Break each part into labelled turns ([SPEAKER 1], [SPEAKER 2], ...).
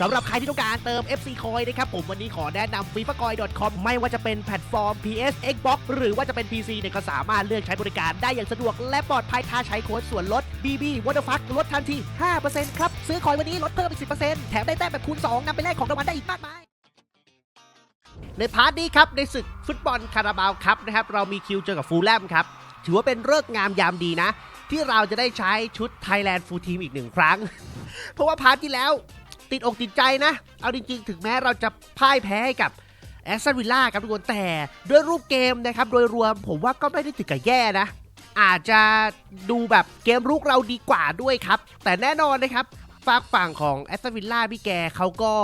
[SPEAKER 1] สำหรับใครที่ต้องการเติม FC Coin นะครับผมวันนี้ขอแนะนำ f i f a c o i n c o m ไม่ว่าจะเป็นแพลตฟอร์ม PS Xbox หรือว่าจะเป็น PC เนี่ยก็สามารถเลือกใช้บริการได้อย่างสะดวกและปลอดภัยถ้าใช้โค้ดส่วนลด BB w a t e r f u c k ลดทันที 5%ครับ ซื้อคอยวันนี้ลดเพิ่มอีก 10%แถมได้แต้มแบบคูณ 2นำไปแลกของรางวัลได้อีกมากมายในพาร์ทนี้ครับในศึกฟุตบอลคาราบาวครับนะครับเรามีคิวเจอกับฟูลแลมครับถือว่าเป็นเลิกงามยามดีนะ ที่เราจะได้ใช้ชุด Thailand Full Team อีกหนึ่งครั้ง เพราะว่าพาร์ทที่แล้ว ติดอกติดใจนะ เอาจริงๆ ถึงแม้เราจะพ่ายแพ้ให้กับแอสตันวิลล่าครับทุกคนแต่ด้วยรูปเกมนะครับ โดยรวมผมว่าก็ไม่ได้ถึงกับแย่นะ อาจจะดูแบบเกมรุกเราดีกว่าด้วยครับ แต่แน่นอนนะครับฝากฝั่งของแอสตันวิลล่าพี่แกเขาก็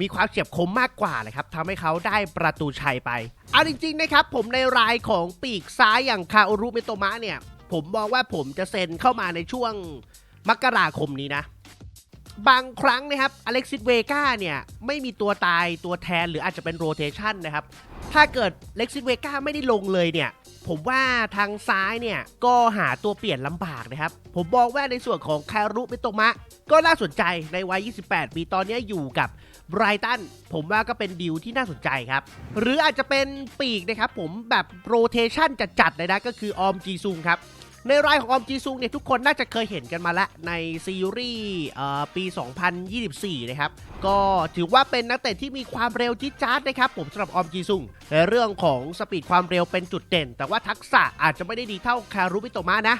[SPEAKER 1] มีความเฉียบคมมากกว่านะครับทำให้เขาได้ประตูชัยไป เอาจริง ๆ นะครับ ผมในรายของปีกซ้ายอย่างคาโอรุเมโตมะเนี่ย ผมมองว่าผมจะเซ็นเข้ามาในช่วงมกราคมนี้นะ บางครั้งนะครับอเล็กซิสเวกาเนี่ยไม่มีตัวตายตัวแทนหรืออาจจะเป็นโรเทชันนะครับ ถ้าเกิดเล็กซิสเวกาไม่ได้ลงเลยเนี่ยผมว่าทางซ้ายเนี่ยก็หาตัวเปลี่ยนลำบากนะครับ ผมมองว่าในส่วนของคารุเมโตมะ ก็น่าสนใจในวัย 28 ปีตอนนี้อยู่กับไบรตันผมว่าก็เป็นดีลที่น่าสนใจครับ หรืออาจจะเป็นปีกนะครับผมแบบโรเทชันจัดๆเลยนะก็คือออมจีซุงครับ ในรายของออมจีซุงเนี่ยทุกคนน่าจะเคยเห็นกันมาแล้วในซีรีส์เอ่อปี 2024 นะครับ ก็ถือว่าเป็นนักเตะที่มีความเร็วจิ๊ดจ๊าดนะครับ ผมสำหรับออมจีซุงในเรื่องของสปีดความเร็วเป็นจุดเด่น แต่ว่าทักษะอาจจะไม่ได้ดีเท่าคารุบิโตมะนะ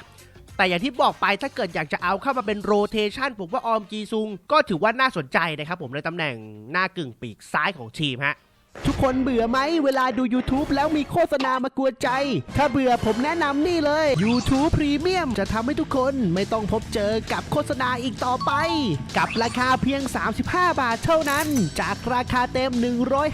[SPEAKER 1] แต่อย่างที่บอกไปถ้าเกิดอยากจะเอาเข้ามาเป็นโรเทชันผมว่าออมจีซุงก็ถือว่าน่าสนใจนะครับผมในตำแหน่งหน้ากึ่งปีกซ้ายของทีมฮะ ทุกคนเบื่อไหมเวลาดู YouTube แล้วมีโฆษณามากวนใจ ถ้าเบื่อผมแนะนำนี่เลย YouTube Premium จะทำให้ทุกคนไม่ต้องพบเจอกับโฆษณาอีกต่อไป กับราคาเพียง 35 บาทเท่านั้น จากราคาเต็ม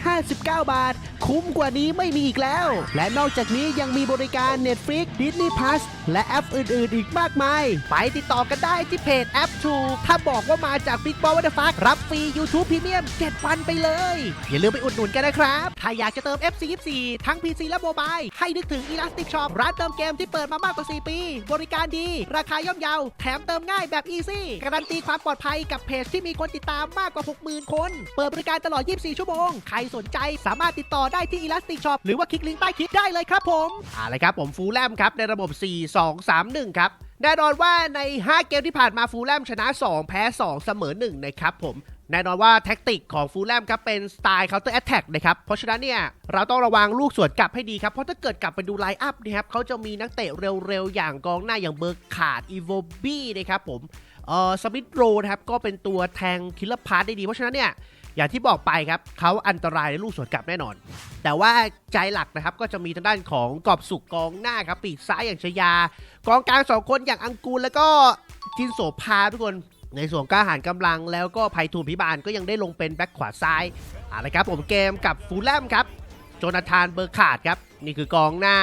[SPEAKER 1] 159 บาท คุ้มกว่านี้ไม่มีอีกแล้ว และนอกจากนี้ยังมีบริการ Netflix Disney Plus และแอปอื่นๆ อีกมากมาย ไปติดต่อกันได้ที่เพจแอปทูถ้าบอกว่ามาจาก Big Ball What the Fuck รับฟรี YouTube Premium 7 วันไปเลย อย่าลืมไปอุดหนุนกันนะครับ ถ้าอยากจะเติม FC24 ทั้ง PC และโมบายให้นึกถึง Elastic Shop ร้านเติมเกมที่เปิดมามากกว่า 4 ปี บริการดี ราคาย่อมเยา แถมเติมง่ายแบบ Easy การันตีความปลอดภัยกับเพจที่มีคนติดตามมากกว่า 60,000 คน เปิดบริการตลอด 24 ชั่วโมง ใครสนใจสามารถติดต่อได้ที่ Elastic Shop หรือว่าคลิกลิงก์ใต้คลิปได้เลยครับผมเอาละครับผมฟูลแลมครับในระบบ 4-2-3-1 ครับแน่นอนว่าใน 5 เกมที่ผ่านมาฟูลแลมชนะ 2 แพ้ 2 เสมอ 1 นะครับผม แน่นอนว่าแท็กติกของฟูลแลมครับเป็นสไตล์ counter attack นะครับ เพราะฉะนั้นเนี่ยเราต้องระวังลูกสวนกลับให้ดีครับ เพราะถ้าเกิดกลับไปดูไลน์อัพนะครับเขาจะมีนักเตะเร็วๆ อย่างกองหน้าอย่างเบอร์ขาดอีโวบี้นะครับผมเอ่อสมิธโรนะครับก็เป็นตัวแทงคิลเลอร์พาร์ได้ดี เพราะฉะนั้นเนี่ยอย่างที่บอกไปครับเขาอันตรายในลูกสวนกลับแน่นอน แต่ว่าใจหลักนะครับก็จะมีทางด้านของกอบสุกกองหน้าครับปีกซ้ายอย่างชยา กองกลางสองคนอย่างอังกูลแล้วก็จินโสภาทุกคน ในส่วนกล้าหารกำลังแล้วก็ไพฑูรย์พิบาลก็ยังได้ลงเป็นแบ็คขวาซ้ายอาละครับผมเกมกับฟูลแลมครับโจนาธานเบอร์ขาดครับ นี่คือกองหน้า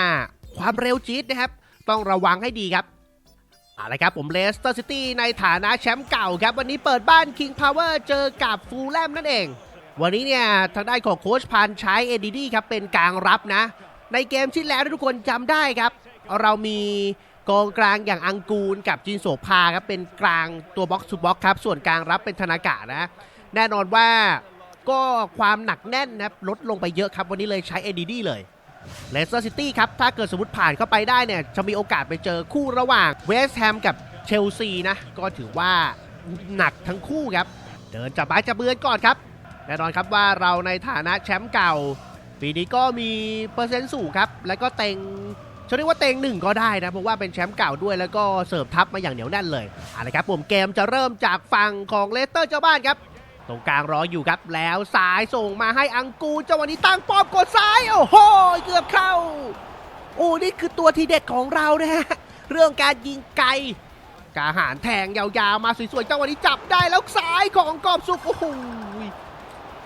[SPEAKER 1] ความเร็วจี๊ดนะครับ ต้องระวังให้ดีครับอาละครับผมเลสเตอร์ซิตี้ในฐานะแชมป์เก่าครับ วันนี้เปิดบ้าน King Power เจอกับฟูลแลมนั่นเอง วันนี้เนี่ยทางด้านของโค้ชพันใช้เอดีดีครับเป็นกลางรับนะ ในเกมที่แล้วทุกคนจำได้ครับ เรามี กองกลางอย่างอังกูลกับจินโสภาครับเป็นกลางตัวบ็อกซ์ทูบ็อกครับ ส่วนกลางรับเป็นธนากะนะ แน่นอนว่าก็ความหนักแน่นนะลดลงไปเยอะครับ วันนี้เลยใช้ ADD เลยเลสเตอร์ซิตี้ครับ ถ้าเกิดสมมติผ่านเข้าไปได้เนี่ย จะมีโอกาสไปเจอคู่ระหว่างเวสต์แฮมกับเชลซีนะ ก็ถือว่าหนักทั้งคู่ครับ เดินจับไม้จับเบือนก่อนครับ แน่นอนครับว่าเราในฐานะแชมป์เก่า ปีนี้ก็มีเปอร์เซ็นต์สูงครับ แล้วก็เต็ง จะเรียกว่าเต็งหนึ่งก็ได้นะเพราะว่าเป็นแชมป์เก่าด้วยแล้วก็เสิร์ฟทัพมาอย่างเหนียวแน่นเลยเอาละครับผมเกมจะเริ่มจากฝั่งของเลสเตอร์เจ้าบ้านครับตรงกลางรออยู่ครับแล้วซ้ายส่งมาให้อังกูจังหวะนี้ตั้งป้อมกดซ้ายโอ้โหเกือบเข้า โอ้นี่คือตัวทีเด็ดของเรานะฮะเรื่องการยิงไกลกาหารแทงยาวๆมาสวยๆจังหวะนี้จับได้แล้วซ้ายของกอบสุกโอ้โห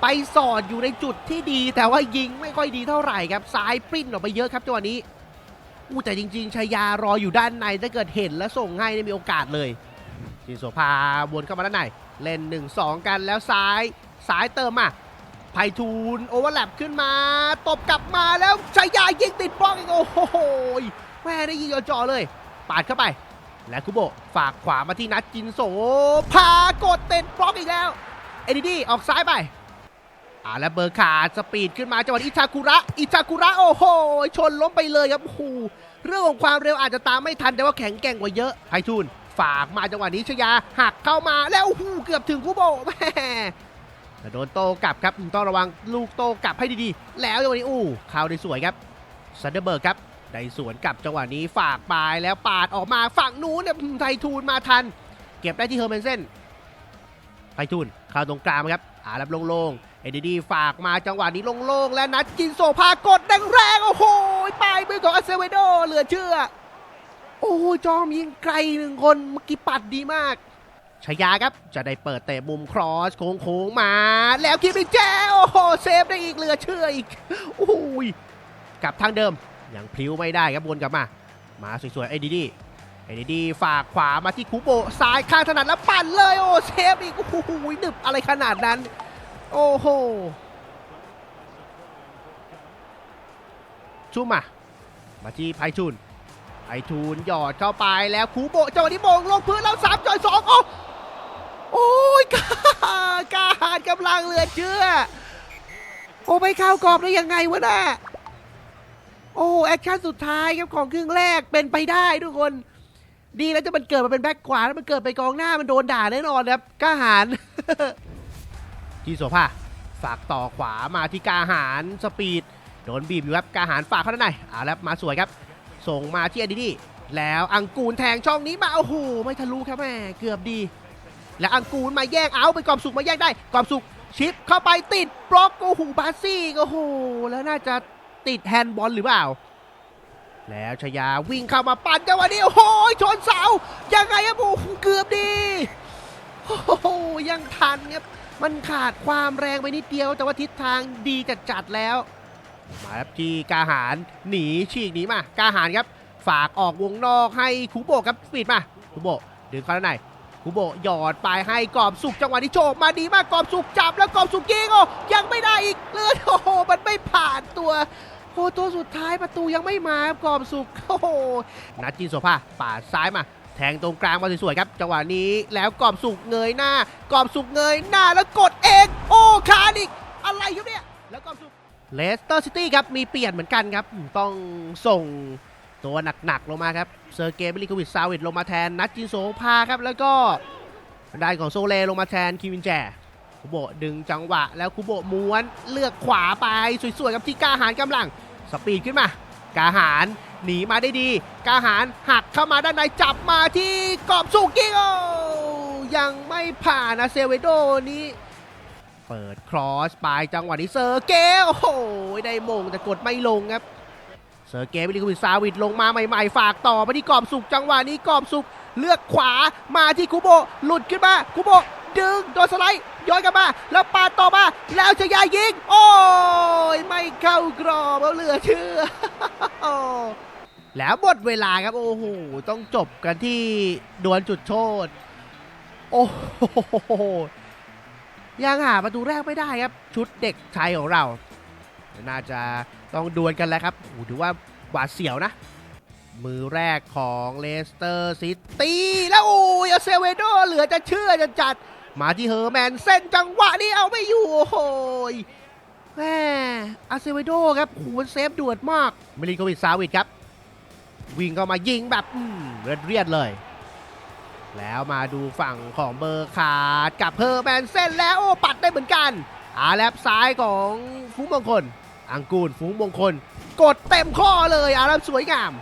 [SPEAKER 1] ไปสอดอยู่ในจุดที่ดีแต่ว่ายิงไม่ค่อยดีเท่าไหร่ครับซ้ายปริ้นออกไปเยอะครับจังหวะนี้ อู้แต่จริง ๆชายารออยู่ด้านในถ้าเกิดเห็นแล้วส่งให้มีโอกาสเลยจินโสภาวนเข้ามาด้านในเล่น 1 2 กันแล้วซ้ายซ้ายเติมมาไพฑูรย์โอเวอร์แลปขึ้นมา ตบกลับมาแล้วชายายิงติดบล็อกอีกโอ้โหแม่ได้ยิงจ่อเลย ปาดเข้าไป และคุโบฝากขวามาที่นัดจินโสพากดติดบล็อกอีกแล้ว เอ็ดดี้ออกซ้ายไป อ่าแล้วเบอร์ขาดสปีดขึ้นมาจังหวะอิชากุระอิชากุระโอ้โห ชนล้มไปเลยครับโอ้โหเรื่องของความเร็วอาจจะตามไม่ทันแต่ว่าแข็งแกร่งกว่าเยอะไพฑูรย์ฝากมาจังหวะนี้ชยาหักเข้ามาแล้วโอ้โหเกือบถึงคูโบแม่แต่โดนโตกลับครับต้องระวังลูกโตกลับให้ดีๆ แล้วจังหวะนี้อู้เข้าได้สวยครับซันเดอร์เบิร์กครับได้สวนกลับจังหวะนี้ฝากปลายแล้วปาดออกมาฝั่งนู้นเนี่ยไททูนมาทัน เก็บได้ที่เฮอร์เมนเซนไพฑูรย์เข้าตรงกลางครับอารับโล่ง เอ็ดดี้ฝากมาจังหวะนี้โล่งๆ และนัดจินโซพากดแรงๆโอ้โหปลายมือของอาเซเวโดเหลือเชื่อ โอ้จอมยิงไกลหนึ่งคนเมื่อกี้ปัดดีมากชายาครับจะได้เปิดเตะมุมครอสโค้งๆมา แล้วคิดเป็นแจ้โอ้โหเซฟได้อีกเหลือเชื่ออีกโอ้ยกลับทางเดิมยังพลิ้วไม่ได้ครับวนกลับมา มาสวยๆเอ็ดดี้เอ็ดดี้ฝากขวามาที่คูโบซ้ายข้างถนัดแล้วปั่นเลยโอ้เซฟอีกโอ้โหนึบอะไรขนาดนั้น โอ้โหชุมา มาที่ไพฑูรย์ไพฑูรย์หยอดเข้าไปแล้วคูโบะจังหวะนี้มงลงพื้นแล้วสามจอยสองโอ้โอ้ยกากาหารกำลังเหลือเชื่อ โอ้ไม่เข้ากรอบได้ยังไงวะน่ะโอ้แอคชั่นสุดท้ายครับของครึ่งแรกเป็นไปได้ทุกคน ดีแล้วจะมันเกิดมาเป็นแบ็คขวาแล้วมันเกิดไปกองหน้ามันโดนด่าแน่นอนครับกล้าหาร ที่โสภาฝากต่อขวามาที่กาหารสปีดโดนบีบอยู่ครับกาหารฝากเข้าด้านในอ่าแล้วมาสวยครับ ส่งมาที่อดีดีแล้วอังกูลแทงช่องนี้มาโอ้โหไม่ทะลุครับแม่เกือบดี แล้วอังกูลมาแย่งเอาไปกอบสุกมาแย่งได้กอบสุกชิปเข้าไปติดบล็อกโอ้โหบาซี่โอ้โหแล้วน่าจะติดแฮนด์บอลหรือเปล่า แล้วชยาวิ่งเข้ามาปั่นจังหวะนี้โอ้โหชนเสายังไงครับโอ้โหเกือบดีโอ้โหยังทันครับ มันขาดความแรงไปนิดเดียว แต่ว่าทิศทางดีจัดๆแล้ว มาครับที่กาหารหนีฉีกหนีมากาหารครับ ฝากออกวงนอกให้คูโบครับสปีดมาคูโบดึงเข้าด้านในคูโบหยอดไปให้กรอบสุกจังหวะนี้โชคมาดีมากกรอบสุกจับแล้วกรอบสุกยิงโอ้ยังไม่ได้อีกเลือดโอ้โหมันไม่ผ่านตัวโอ้ตัวสุดท้ายประตูยังไม่มากรอบสุกโอ้โหนัดจินโซภาป่าซ้ายมา แทงตรงกลางมาสวยๆครับ จังหวะนี้แล้วกรอบสุกเงยหน้ากรอบสุกเงยหน้าแล้วกดเอง โอ้คานอีกอะไรครับเนี่ย แล้วกรอบสุกเลสเตอร์ซิตี้ครับมีเปลี่ยนเหมือนกันครับ ต้องส่งตัวหนักๆลงมาครับเซอร์เกย์บิลิควิชซาวิดลงมาแทนนัดจินโซพาครับ แล้วก็ทางด้านของโซเลลงมาแทนคิวินแจคุโบดึงจังหวะ แล้วคุโบม้วนเลือกขวาไปสวยๆครับที่กาหารกำลัง สปีดขึ้นมากาหาร หนีมาได้ดี กาหารหักเข้ามาด้านในจับมาที่กรอบสุกยิงโอยังไม่ผ่านนะเซเวโดนี้ เปิดครอสไปจังหวะนี้เซอร์เกลโอ้โหได้มงแต่กดไม่ลงครับ เซอร์เกลวิลิคุวิซาวิดลงมาใหม่ๆ ฝากต่อมาที่กรอบสุกจังหวะนี้กรอบสุกเลือกขวามาที่คุโบหลุดขึ้นมาคุโบดึงโดนสไลด์ย้อนกลับมา แล้วปาดต่อมา แล้วชยายิง โอ้ย ไม่เข้ากรอบเหลือเชื่อ แล้วหมดเวลาครับ โอ้โห ต้องจบกันที่ดวลจุดโทษ โอ้โห ยังหาประตูแรกไม่ได้ครับ ชุดเด็กไทยของเรา น่าจะต้องดวลกันแล้วครับโอ้ถือว่าหวาดเสียวนะ มือแรกของเลสเตอร์ซิตี้แล้วโอ้ยอเซเวโดเหลือจะเชื่อจะจัด มาที่เฮอร์แมนเส้นจังหวะนี้เอาไม่อยู่ โอ้โหยแม่อาเซเวโดครับโอ้โหมันเซฟด่วนมากมิลินโควิดซาวิดครับ วิ่งเข้ามายิงแบบเรียดเรียดๆเลย แล้วมาดูฝั่งของเบอร์ขาดกับเฮอร์แมนเส้นแล้วโอ้ปัดได้เหมือนกันอาแลบซ้ายของฟุงมงคล อังกูลฟุ้งมงคล กดเต็มข้อเลยอาแลบสวยงาม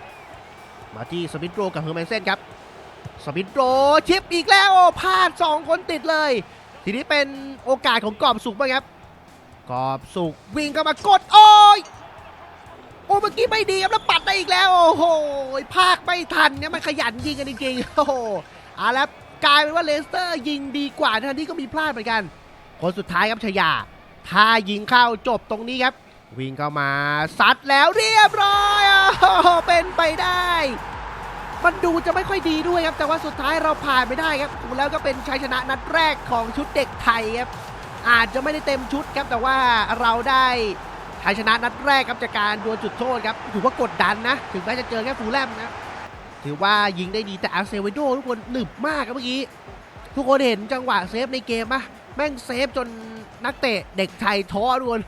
[SPEAKER 1] มาที่สมิธโรกับเฮอร์แมนเส้นครับสมิธโรชิปอีกแล้วโอ้พลาด 2 คนติดเลย ทีนี้เป็นโอกาสของกอบสุกบ้างครับ กอบสุกวิ่งเข้ามากดโอ้ย โอ้เมื่อกี้ไม่ดีครับแล้วปัดได้อีกแล้ว โอ้โหภาคไม่ทันเนี่ยมันขยันยิงกันจริงๆโอ้โหเอาแล้วกลายเป็นว่าเลสเตอร์ยิงดีกว่าทันที่ก็มีพลาดเหมือนกัน คนสุดท้ายครับชยา ถ้ายิงเข้าจบตรงนี้ครับ วิ่งเข้ามาซัดแล้วเรียบร้อยโอ้โหเป็นไปได้ มันดูจะไม่ค่อยดีด้วยครับ แต่ว่าสุดท้ายเราผ่านไปได้ครับแล้วก็เป็นชัยชนะนัดแรกของชุดเด็กไทยครับอาจจะไม่ได้เต็มชุดครับแต่ว่าเราได้ ชัยชนะนัดแรกครับจากการดวลจุดโทษครับถือว่ากดดันนะ ถึงแม้จะเจอแค่ฟูลแลมนะถือว่ายิงได้ดีแต่อาร์เซเวโดทุกคนหนึบมากครับเมื่อกี้ ทุกคนเห็นจังหวะเซฟในเกมปะแม่งเซฟจนนักเตะเด็กไทยท้อทุกคน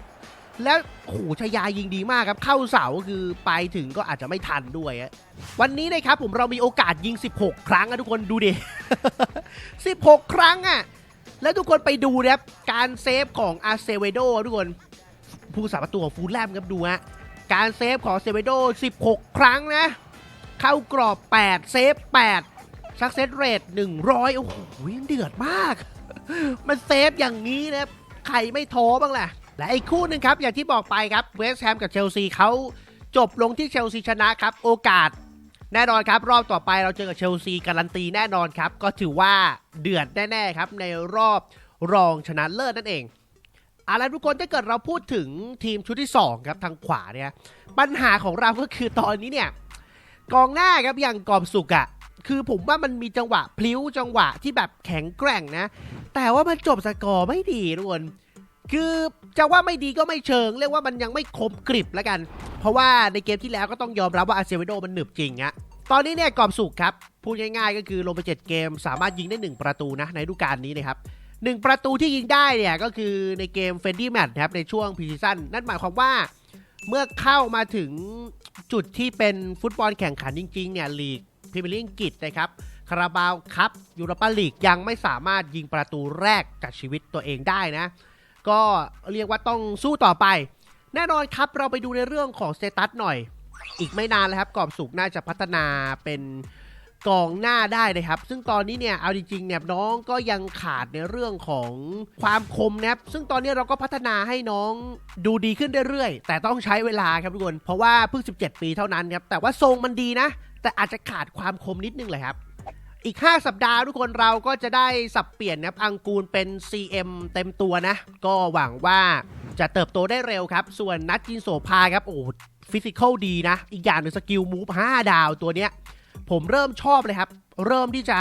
[SPEAKER 1] แล้วโอ้โหชายายิงดีมากครับ เข้าเสาคือไปถึงก็อาจจะไม่ทันด้วย วันนี้นะครับผมเรามีโอกาสยิง 16 ครั้งอะทุกคนดูดิ 16 ครั้งอะแล้วทุกคนไปดูนะครับการเซฟของอาเซเวโดทุกคน ผู้สาประตูของฟูลแลมครับดูฮะการเซฟของเซเวโด 16 ครั้งนะ เข้ากรอบ 8 เซฟ8ซักเซสเรท100 โอ้โหเดือดมาก มันเซฟอย่างนี้นะใครไม่ท้อบ้างล่ะและอีกคู่หนึ่งครับ อย่างที่บอกไปครับเวสต์แฮมกับเชลซีเขาจบลงที่เชลซีชนะครับ โอกาส แน่นอนครับ รอบต่อไปเราเจอกับเชลซีการันตีแน่นอนครับ ก็ถือว่าเดือดแน่ๆครับในรอบรองชนะเลิศนั่นเอง อาละทุกคนถ้าเกิดเราพูดถึงทีมชุดที่ 2 ครับทางขวาเนี่ย ปัญหาของเราก็คือตอนนี้เนี่ย กองหน้าครับอย่างกอบสุกอะคือผมว่ามันมีจังหวะพลิ้วจังหวะที่แบบแข็งแกร่งนะ แต่ว่ามันจบสกอร์ไม่ดีทุกคนคือจะว่าไม่ดีก็ไม่เชิง เรียกว่ามันยังไม่คมกริบแล้วกัน เพราะว่าในเกมที่แล้วก็ต้องยอมรับว่าอาเซเวโดมันหนึบจริงอะตอนนี้เนี่ยกอบสุกครับพูดง่ายๆ ก็คือลงไป 7 เกม สามารถยิงได้ 1 ประตูนะในฤดูกาลนี้นะครับ หนึ่งประตูที่ยิงได้เนี่ยก็คือในเกมเฟนดี้แมตช์ครับในช่วงพีซีซั่นนั่นหมายความว่าเมื่อเข้ามาถึงจุดที่เป็นฟุตบอลแข่งขันจริงๆเนี่ยลีกพรีเมียร์ลีกอังกฤษนะครับคาราบาวคัพยูโรปาลีกยังไม่สามารถยิงประตูแรกกับชีวิตตัวเองได้นะ ก็เรียกว่าต้องสู้ต่อไป แน่นอนครับเราไปดูในเรื่องของสเตตัสหน่อย อีกไม่นานแล้วครับกรอบสุกน่าจะพัฒนาเป็น กองหน้าได้นะครับ ซึ่งตอนนี้เนี่ยเอาจริงๆเนี่ยน้องก็ยังขาดในเรื่องของความคมนะครับซึ่งตอนนี้เราก็พัฒนาให้น้องดูดีขึ้นเรื่อยๆ แต่ต้องใช้เวลาครับทุกคน เพราะว่าเพิ่ง 17 ปีเท่านั้นครับ แต่ว่าทรงมันดีนะ แต่อาจจะขาดความคมนิดนึงเลยครับอีก 5 สัปดาห์ทุกคนเราก็จะได้สับเปลี่ยนนะครับอังกูลเป็น CM เต็มตัวนะ ก็หวังว่าจะเติบโตได้เร็วครับ ส่วนนัดจินโสภาครับ โอ้ฟิสิกอลดีนะ อีกอย่างหนึ่งสกิลมูฟ5ดาวตัวเนี้ย ผมเริ่มชอบเลยครับ เริ่มที่จะ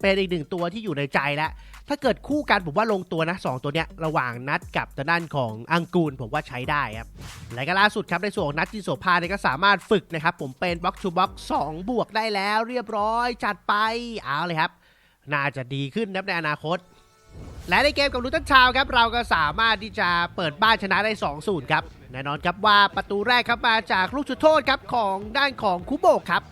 [SPEAKER 1] เป็นอีกหนึ่งตัวที่อยู่ในใจแล้ว ถ้าเกิดคู่กันผมว่าลงตัวนะ 2 ตัวเนี้ยระหว่างนัดกับด้านของอังกูลผมว่าใช้ได้ครับ และก็ล่าสุดครับในส่วนของนัดจินโสภาเนี่ยก็สามารถฝึกนะครับ ผมเป็นบ็อกชูบ็อก2บวกได้แล้ว เรียบร้อยจัดไปเอาเลยครับ น่าจะดีขึ้นนะในอนาคต และในเกมกับลูตันชาวครับเราก็สามารถที่จะเปิดบ้านชนะได้2-0ครับแน่นอนครับว่าประตูแรกครับมาจากลูกจุดโทษครับของด้านของคุโบกครับ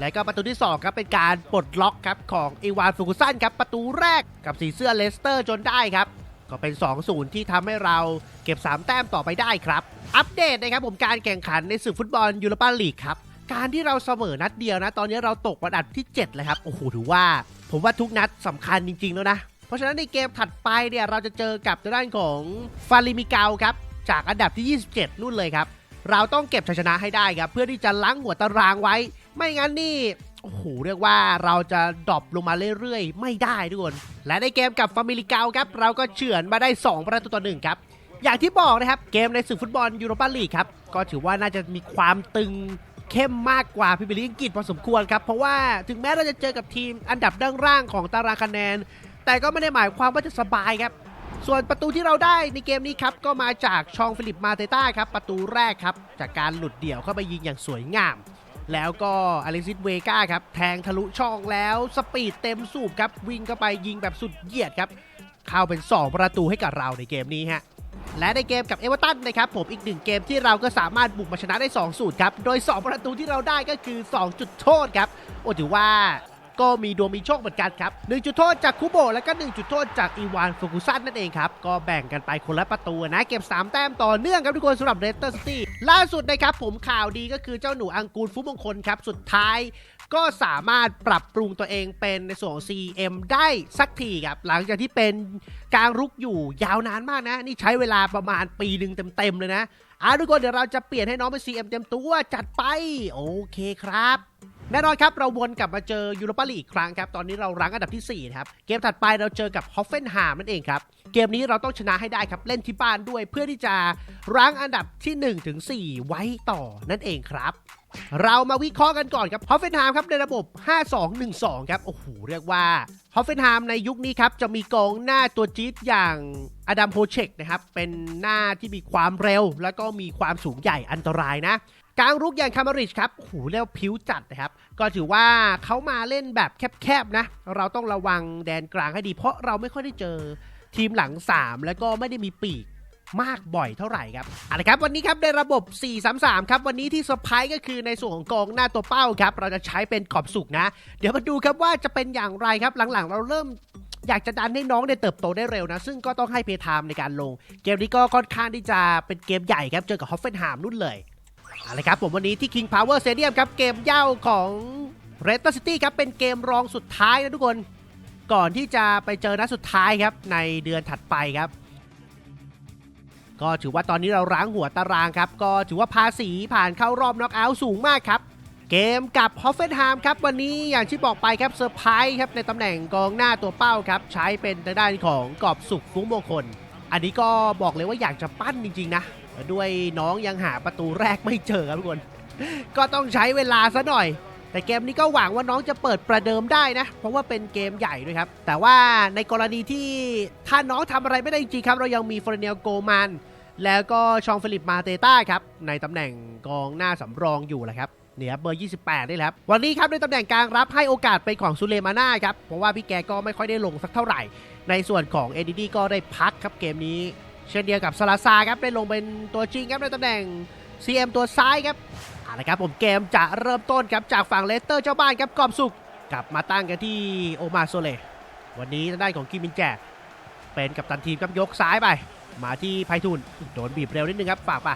[SPEAKER 1] และก็ประตูที่ 2 ครับ เป็นการปลดล็อกครับของอีวานฟูกุสันครับ ประตูแรกกับสีเสื้อเลสเตอร์จนได้ครับ ก็เป็น 2-0 ที่ทำให้เราเก็บ 3 แต้มต่อไปได้ครับ อัปเดตนะครับผมการแข่งขันในศึกฟุตบอลยูโรปาลีกครับการที่เราเสมอนัดเดียวนะ ตอนนี้เราตกอันดับที่ 7 เลยครับโอ้โหถือว่า ผมว่าทุกนัดสำคัญจริง ๆ แล้วนะ เพราะฉะนั้นในเกมถัดไปเนี่ยเราจะเจอกับทางด้านของฟาริมิเกาครับจากอันดับที่ 27 นู่นเลยครับเราต้องเก็บชัยชนะให้ได้ครับเพื่อที่จะล้างหัวตารางไว้ ไม่งั้นนี่โอ้โหเรียกว่าเราจะดรอปลงมาเรื่อยๆ ไม่ได้ทุกคนและในเกมกับฟามิลิกาครับ เราก็เฉือนมาได้ 2 ประตูต่อหนึ่งครับ อย่างที่บอกนะครับ เกมในศึกฟุตบอลยูโรปาลีกครับ ก็ถือว่าน่าจะมีความตึงเข้มมากกว่าพรีเมียร์ลีกอังกฤษพอสมควรครับ เพราะว่าถึงแม้เราจะเจอกับทีมอันดับด้านล่างของตารางคะแนน แต่ก็ไม่ได้หมายความว่าจะสบายครับ ส่วนประตูที่เราได้ในเกมนี้ครับ ก็มาจากชองฟิลิปมาเตต้าครับ ประตูแรกครับ จากการหลุดเดี่ยวเข้าไปยิงอย่างสวยงาม แล้วก็อเล็กซิสเวกาครับ แทงทะลุช่องแล้วสปีดเต็มสูบครับ วิ่งเข้าไปยิงแบบสุดเหยียดครับ เข้าเป็น 2 ประตูให้กับเราในเกมนี้ฮะและในเกมกับเอเวอร์ตันนะครับผมอีกหนึ่งเกมที่เราก็สามารถบุกมาชนะได้2สูตรครับ โดย 2 ประตูที่เราได้ก็คือ 2 จุดโทษครับ โอ้ถือว่า ก็มีดวงมีโชคเหมือนกันครับ1จุดโทษจากคูโบแล้วก็1จุดโทษจากอีวานฟูกุซันนั่นเองครับ ก็แบ่งกันไปคนละประตูนะเก็บ 3 แต้มต่อเนื่องครับทุกคนสำหรับเรสเตอร์ซิตี้ล่าสุดนะครับผมข่าวดีก็คือเจ้าหนูอังกูลฟุมงคลครับสุดท้ายก็สามารถปรับปรุงตัวเองเป็นในส่วนของ CM ได้สักทีครับ หลังจากที่เป็นกลางรุกอยู่ยาวนานมากนะ นี่ใช้เวลาประมาณปีหนึ่งเต็ม ๆ เลยนะอะทุกคนเดี๋ยวเราจะเปลี่ยนให้น้องเป็น CM เต็มตัวจัดไป โอเคครับ แน่นอนครับ เราวนกลับมาเจอยูโรปาลีกอีกครั้งครับ ตอนนี้เรารั้งอันดับที่ 4 นะครับ เกมถัดไปเราเจอกับฮอฟเฟนฮามนั่นเองครับ เกมนี้เราต้องชนะให้ได้ครับ เล่นที่บ้านด้วยเพื่อที่จะรั้งอันดับที่ 1 ถึง 4 ไว้ต่อนั่นเองครับ เรามาวิเคราะห์กันก่อนครับฮอฟเฟนฮามครับในระบบ 5-2-1-2 ครับ โอ้โห เรียกว่าฮอฟเฟนฮามในยุคนี้ครับ จะมีกองหน้าตัวจี๊ดอย่างอดัมโพเชกนะครับเป็นหน้าที่มีความเร็ว แล้วก็มีความสูงใหญ่อันตรายนะ กลางรุกอย่างคามาริชครับหเรียกว่าผิวจัดนะครับ ก็ถือว่าเขามาเล่นแบบแคบๆนะ เราต้องระวังแดนกลางให้ดี เพราะเราไม่ค่อยได้เจอทีมหลัง 3 แล้วก็ไม่ได้มีปีกมากบ่อยเท่าไหร่ครับอาละครับ วันนี้ครับในระบบ 4-3-3 ครับ วันนี้ที่เซอร์ไพรส์ก็คือในส่วนของกองหน้าตัวเป้าครับ เราจะใช้เป็นขอบสุกนะ เดี๋ยวมาดูครับว่าจะเป็นอย่างไรครับ หลังๆ เราเริ่มอยากจะดันให้น้องเนี่ยเติบโตได้เร็วนะ ซึ่งก็ต้องให้เพย์ไทม์ในการลง เกมนี้ก็ค่อนข้างที่จะเป็นเกมใหญ่ครับ เจอกับฮอฟเฟนไฮม์นู่นเลย เอาละครับผมวันนี้ที่ King Power Stadium ครับเกมเย่าของ r e d Star City ครับเป็นเกมรองสุดท้ายนะทุกคน ก่อนที่จะไปเจอนัดสุดท้ายครับในเดือนถัดไปครับ ก็ถือว่าตอนนี้เราร้างหัวตารางครับ ก็ถือว่าภาษีผ่านเข้ารอบน็อกเอาท์สูงมากครับ เกมกับฮอฟเฟนไฮม์ครับวันนี้อย่างที่บอกไปครับเซอร์ไพรส์ครับในตำแหน่งกองหน้าตัวเป้าครับใช้เป็นทางด้านของกอบสุขฟุ้งมงคล อันนี้ก็บอกเลยว่าอยากจะปั้นจริงๆนะ ด้วยน้องยังหาประตูแรกไม่เจอครับทุกคน ก็ต้องใช้เวลาซะหน่อย แต่เกมนี้ก็หวังว่าน้องจะเปิดประเดิมได้นะ เพราะว่าเป็นเกมใหญ่ด้วยครับ แต่ว่าในกรณีที่ถ้าน้องทำอะไรไม่ได้จริงครับ เรายังมีฟอร์เนลโกมัน แล้วก็ชองฟิลิปมาเตต้าครับ ในตำแหน่งกองหน้าสำรองอยู่แหละครับเนี่ยครับเบอร์ 28 นี่แหละครับ วันนี้ครับในตำแหน่งกลางรับให้โอกาสเป็นของซูเลมาน่าครับ เพราะว่าพี่แกก็ไม่ค่อยได้ลงสักเท่าไหร่ ในส่วนของเอดีดีก็ได้พักครับเกมนี้ เช่นเดียวกับซาลาซาครับได้ลงเป็นตัวจริงครับในตำแหน่ง CM ตัวซ้ายครับเอาละครับผมเกมจะเริ่มต้นครับจากฝั่งเลสเตอร์เจ้าบ้านครับกอบสุกกลับมาตั้งกันที่โอมาโซเลวันนี้ทางด้านของกิมินแจเป็นกัปตันทีมครับยกซ้ายไป มาที่ไพฑูรย์โดนบีบเร็วนิดนึงครับฝากไป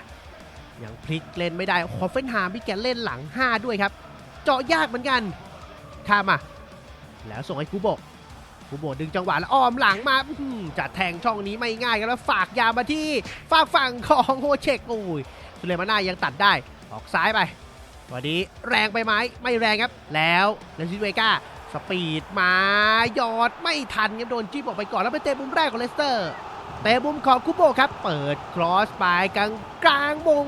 [SPEAKER 1] ยังพลิกเล่นไม่ได้คอฟเฟนฮามพี่แกเล่นหลัง 5 ด้วยครับ เจาะยากเหมือนกันข้ามมาแล้วส่งให้คูโบ คูโบดึงจังหวะแล้วอ้อมหลังมาอื้อหือจะแทงช่องนี้ไม่ง่ายครับแล้วฝากยามาที่ฝากฝั่งของโฮเชกโอ้ยสุเลมาน่ายังตัดได้ออกซ้ายไปวันนี้แรงไปไหมไม่แรงครับ แล้วเลนซิเวกาสปีดมาหยอดไม่ทันครับโดนจิ้มอกไปก่อนแล้วเป็นเตะมุมแรกของเลสเตอร์เตะมุมของคุโบครับ เปิดครอสไปกลางกลางวง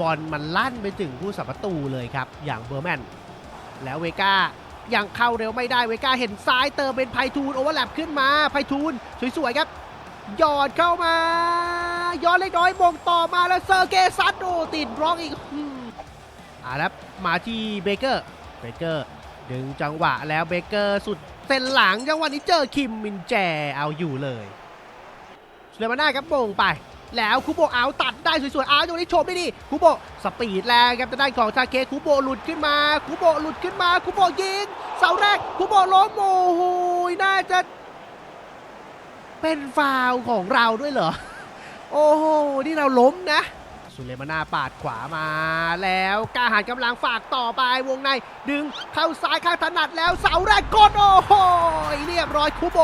[SPEAKER 1] บอลมันลั่นไปถึงผู้สับประตูเลยครับ อย่างเบอร์แมนแล้วเวก้า ยังเข้าเร็วไม่ได้เวก้าเห็นซ้ายเติมเป็นไพฑูรย์โอเวอร์แลปขึ้นมาไพฑูรย์สวยๆครับหยอดเข้ามาย้อนเล็กน้อยมงต่อมาแล้วเซอร์เกซัตโดติดบล็อกอีกอ่าแล้วมาที่เบเกอร์เบเกอร์ดึงจังหวะแล้วเบเกอร์สุดเส้นหลังจังหวะนี้เจอคิมมินแจเอาอยู่เลยสุเลมาน่าครับโป่งไป แล้วคุโบเอาตัดได้สวยๆเอาตรงนี้โฉบได้ดีคุโบสปีดแรงครับจะได้านของทาเคคุโบหลุดขึ้นมาคุโบหลุดขึ้นมาคุโบยิงเสาแรกคุโบล้มโอ้โหน่าจะเป็นฟาวของเราด้วยเหรอ โอ้โห นี่เราล้มนะ สุเลมาน่าปาดขวามาแล้วกาหารกำลังฝากต่อไปวงใน ดึงเข้าซ้ายข้างถนัดแล้วเสาแรกกดโอ้โห เรียบร้อยคุโบ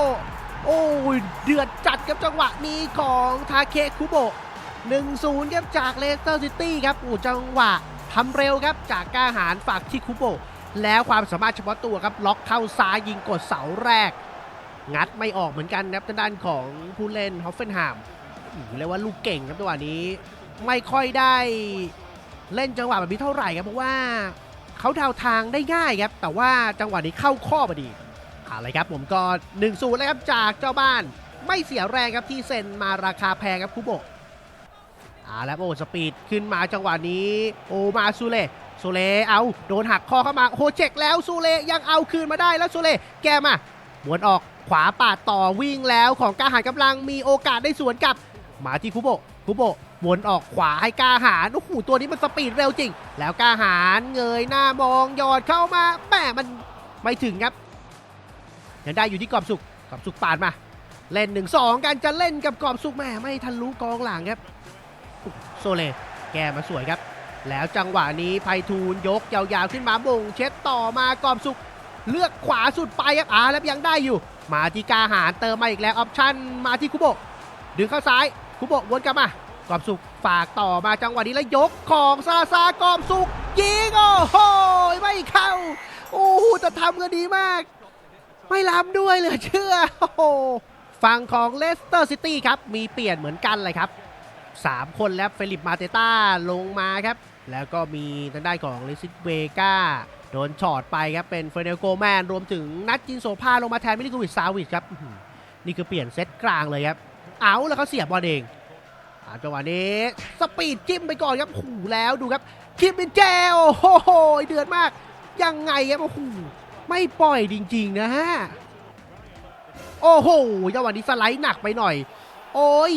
[SPEAKER 1] โอ้ยเดือดจัดกับจังหวะนี้ของทาเคคุโบะ1-0ครับจากเลสเตอร์ซิตี้ครับโอ้จังหวะทำเร็วครับจากกล้าหารฝากที่คุโบะแล้วความสามารถเฉพาะตัวครับล็อกเข้าซ้ายยิงกดเสาแรก งัดไม่ออกเหมือนกันครับทางด้านของผู้เล่นฮอฟเฟนไฮม์เรียกว่าลูกเก่งครับจังหวะนี้ ไม่ค่อยได้เล่นจังหวะแบบนี้เท่าไหร่ครับเพราะว่าเขาเดาทางได้ง่ายครับแต่ว่าจังหวะนี้เข้าข้อพอดี เอาเลยครับผมก็1นศูนย์แล้วครับจากเจ้าบ้านไม่เสียแรงครับที่เซ็นมาราคาแพงครับคุโบะเอาแล้วโอ้สปีดขึ้นมาจังหวะนี้ โอมาซูเล่ซูเล่เอาโดนหักคอเข้ามาโฮเจ็กแล้วซูเล่ยังเอาคืนมาได้แล้วซูเล่แกมาหวนออกขวาปาดต่อวิ่งแล้วของกาหารกำลังมีโอกาสได้สวนกลับ มาที่คุโบะคุโบะวนออกขวาให้กาหารโอ้โหตัวนี้มันสปีดเร็วจริง แล้วกาหารเงยหน้ามองยอดเข้ามาแหมมันไม่ถึงครับ ยังได้อยู่ที่กรอบสุกกรอบสุกปาดมา เล่นหนึ่งสองกันจะเล่นกับกรอบสุกแม่ไม่ทันรู้กองหลังครับโซเลแกมาสวยครับ แล้วจังหวะนี้ไพฑูรย์ยกยาวๆขึ้นมาบ่งเช็ดต่อมากรอบสุกเลือกขวาสุดไปครับอาแล้วยังได้อยู่ มาที่กาหารเติมมาอีกแล้วออปชั่นมาที่คุโบดึงเข้าซ้ายคุโบะวนกลับมากรอบสุกฝากต่อมาจังหวะนี้แล้วยกของซาลาซากรอบสุกยิงโอ้โหไม่เข้าโอ้โหแต่ทำกันดีมาก ไม่ล้ำด้วยเหลือเชื่อโอ้โหฝั่งของเลสเตอร์ซิตี้ครับ มีเปลี่ยนเหมือนกันเลยครับ 3 คนแล้วเฟลิปมาเตต้าลงมาครับ แล้วก็มีทางด้านของลิซิเวกาโดนช็อตไปครับ เป็นเฟเนลโกแมน รวมถึงนัดจินโซพาลงมาแทนมิลิโกวิชซาวิชครับ นี่คือเปลี่ยนเซตกลางเลยครับ เอาแล้วเขาเสียบบอลเองจังหวะนี้ สปีดจิ้มไปก่อนครับโอ้โหแล้วดูครับคิมเป็นแจวโอ้โหเดือดมาก ยังไงครับโอ้โห ไม่ปล่อยจริงๆนะฮะ โอ้โหจังหวะนี้สไลด์หนักไปหน่อย โอ้ย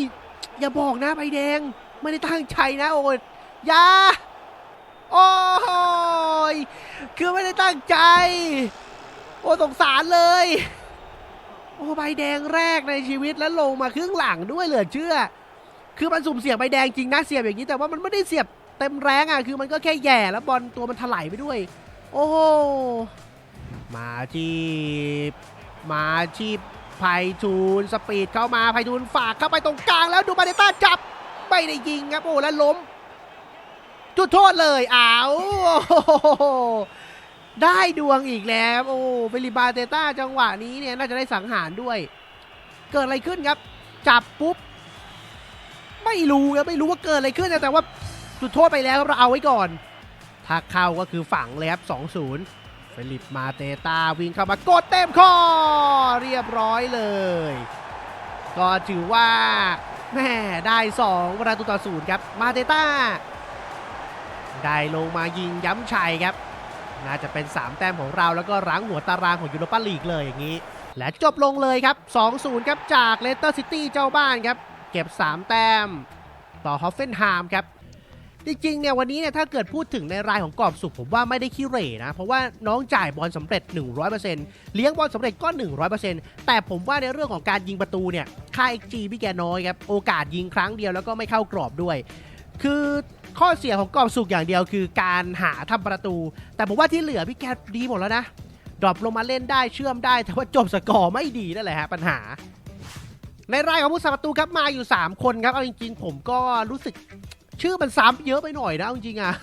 [SPEAKER 1] อย่าบอกนะใบแดง ไม่ได้ตั้งใจนะโอ้ยอย่า โอ้ยคือไม่ได้ตั้งใจ โอ้สงสารเลย โอ้ใบแดงแรกในชีวิตแล้วลงมาครึ่งหลังด้วยเหลือเชื่อ คือมันสุ่มเสี่ยงใบแดงจริงนะเสียบอย่างนี้แต่ว่ามันไม่ได้เสียบเต็มแรงอะคือมันก็แค่แย่แล้วบอลตัวมันถลายไปด้วย โอ้ มาที่มาที่ไพฑูรย์สปีดเข้ามาไพฑูรย์ฝากเข้าไปตรงกลางแล้วดูบาเดต้าจับ ไม่ได้ยิงครับโอ้แล้วล้ม จุดโทษเลยอ้าวได้ดวงอีกแล้วโอ้เฟลิบาเตต้าจังหวะนี้เนี่ยน่าจะได้สังหารด้วย เกิดอะไรขึ้นครับ จับปุ๊บ ไม่รู้ครับไม่รู้ว่าเกิดอะไรขึ้นแต่ว่าจุดโทษไปแล้วครับเราเอาไว้ก่อน ถ้าเข้าก็คือฝังเลยครับ2-0 เฟลิปมาเตตาวิ่งเข้ามากดเต็มข้อเรียบร้อยเลย ก็ถือว่าแม่ได้2ประตูต่อศูนย์ครับมาเตตาได้ลงมายิงย้ำชัยครับ น่าจะเป็น 3 แต้มของเราแล้วก็รั้งหัวตารางของยูโรปาลีกเลยอย่างนี้ และจบลงเลยครับ 2-0 ครับจากเลสเตอร์ซิตี้เจ้าบ้านครับ เก็บ 3 แต้ม ต่อฮอฟเฟนไฮม์ครับ จริงๆเนี่ยวันนี้เนี่ยถ้าเกิดพูดถึงในรายของกรอบสุขผมว่าไม่ได้ขี้เหร่นะ เพราะว่าน้องจ่ายบอลสำเร็จ 100%เลี้ยงบอลสำเร็จก็ 100%แต่ผมว่าในเรื่องของการยิงประตูเนี่ยค่า XG พี่แกน้อยครับ โอกาสยิงครั้งเดียวแล้วก็ไม่เข้ากรอบด้วย คือข้อเสียของกรอบสุขอย่างเดียวคือการหาทำประตู แต่ผมว่าที่เหลือพี่แกดีหมดแล้วนะดรอปลงมาเล่นได้เชื่อมได้แต่ว่าจบสกอร์ไม่ดีนั่นแหละฮะปัญหาในรายของผู้สาประตูครับมาอยู่ 3 คนครับเอาจริงๆ ผมก็รู้สึก ชื่อมันซ้ำเยอะไปหน่อยนะจริงๆอะ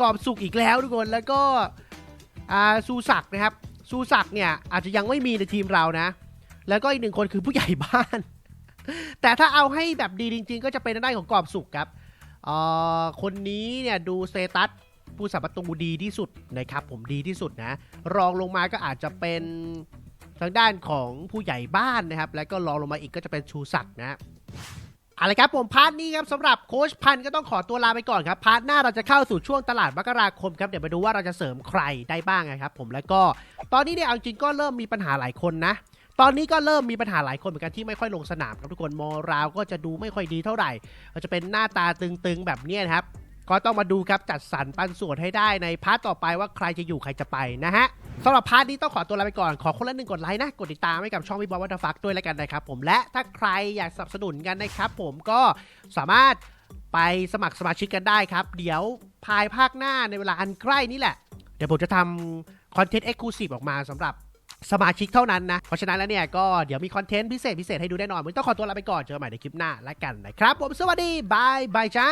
[SPEAKER 1] กรอบสุกอีกแล้วทุกคนแล้วก็ซูศักนะครับซูศักเนี่ยอาจจะยังไม่มีในทีมเรานะ แล้วก็อีกหนึ่งคนคือผู้ใหญ่บ้าน แต่ถ้าเอาให้แบบดีจริง ๆ ก็จะเป็นทางด้านของกรอบสุกครับอ่อคนนี้เนี่ยดูสเตตัสผู้สาประตูดีที่สุดนะครับผมดีที่สุดนะ รองลงมาก็อาจจะเป็นทางด้านของผู้ใหญ่บ้านนะครับ แล้วก็รองลงมาอีกก็จะเป็นชูศักดิ์นะ อาละครับผมพาร์ทนี้ครับสำหรับโค้ชพันก็ต้องขอตัวลาไปก่อนครับพาร์ทหน้าเราจะเข้าสู่ช่วงตลาดมกราคมครับเดี๋ยวมาดูว่าเราจะเสริมใครได้บ้างนะครับผมแล้วก็ตอนนี้เนี่ยเอาจริงก็เริ่มมีปัญหาหลายคนนะ ตอนนี้ก็เริ่มมีปัญหาหลายคนเหมือนกันที่ไม่ค่อยลงสนามครับทุกคนมอราวก็จะดูไม่ค่อยดีเท่าไหร่ก็จะเป็นหน้าตาตึงๆแบบเนี้ยนะครับก็ต้องมาดูครับจัดสรรปันส่วนให้ได้ในพาร์ทต่อไปว่าใครจะอยู่ใครจะไปนะฮะ สำหรับพาร์ทนี้ต้องขอตัวลาไปก่อน ขอคนละหนึ่งกดไลค์นะ กดติดตามให้กับช่องวิบวัตฟักด้วยแล้วกันนะครับผม และถ้าใครอยากสนับสนุนกันนะครับผมก็สามารถไปสมัครสมาชิกกันได้ครับ เดี๋ยวภายภาคหน้าในเวลาอันใกล้นี่แหละ เดี๋ยวผมจะทำคอนเทนต์เอ็กซ์คลูซีฟออกมาสำหรับสมาชิกเท่านั้นนะ เพราะฉะนั้นแล้วเนี่ยก็เดี๋ยวมีคอนเทนต์พิเศษพิเศษให้ดูแน่นอนมึงต้องขอตัวลาไปก่อน เจอกันใหม่ในคลิปหน้าแล้วกันนะครับ ผมสวัสดีบายบายจ้า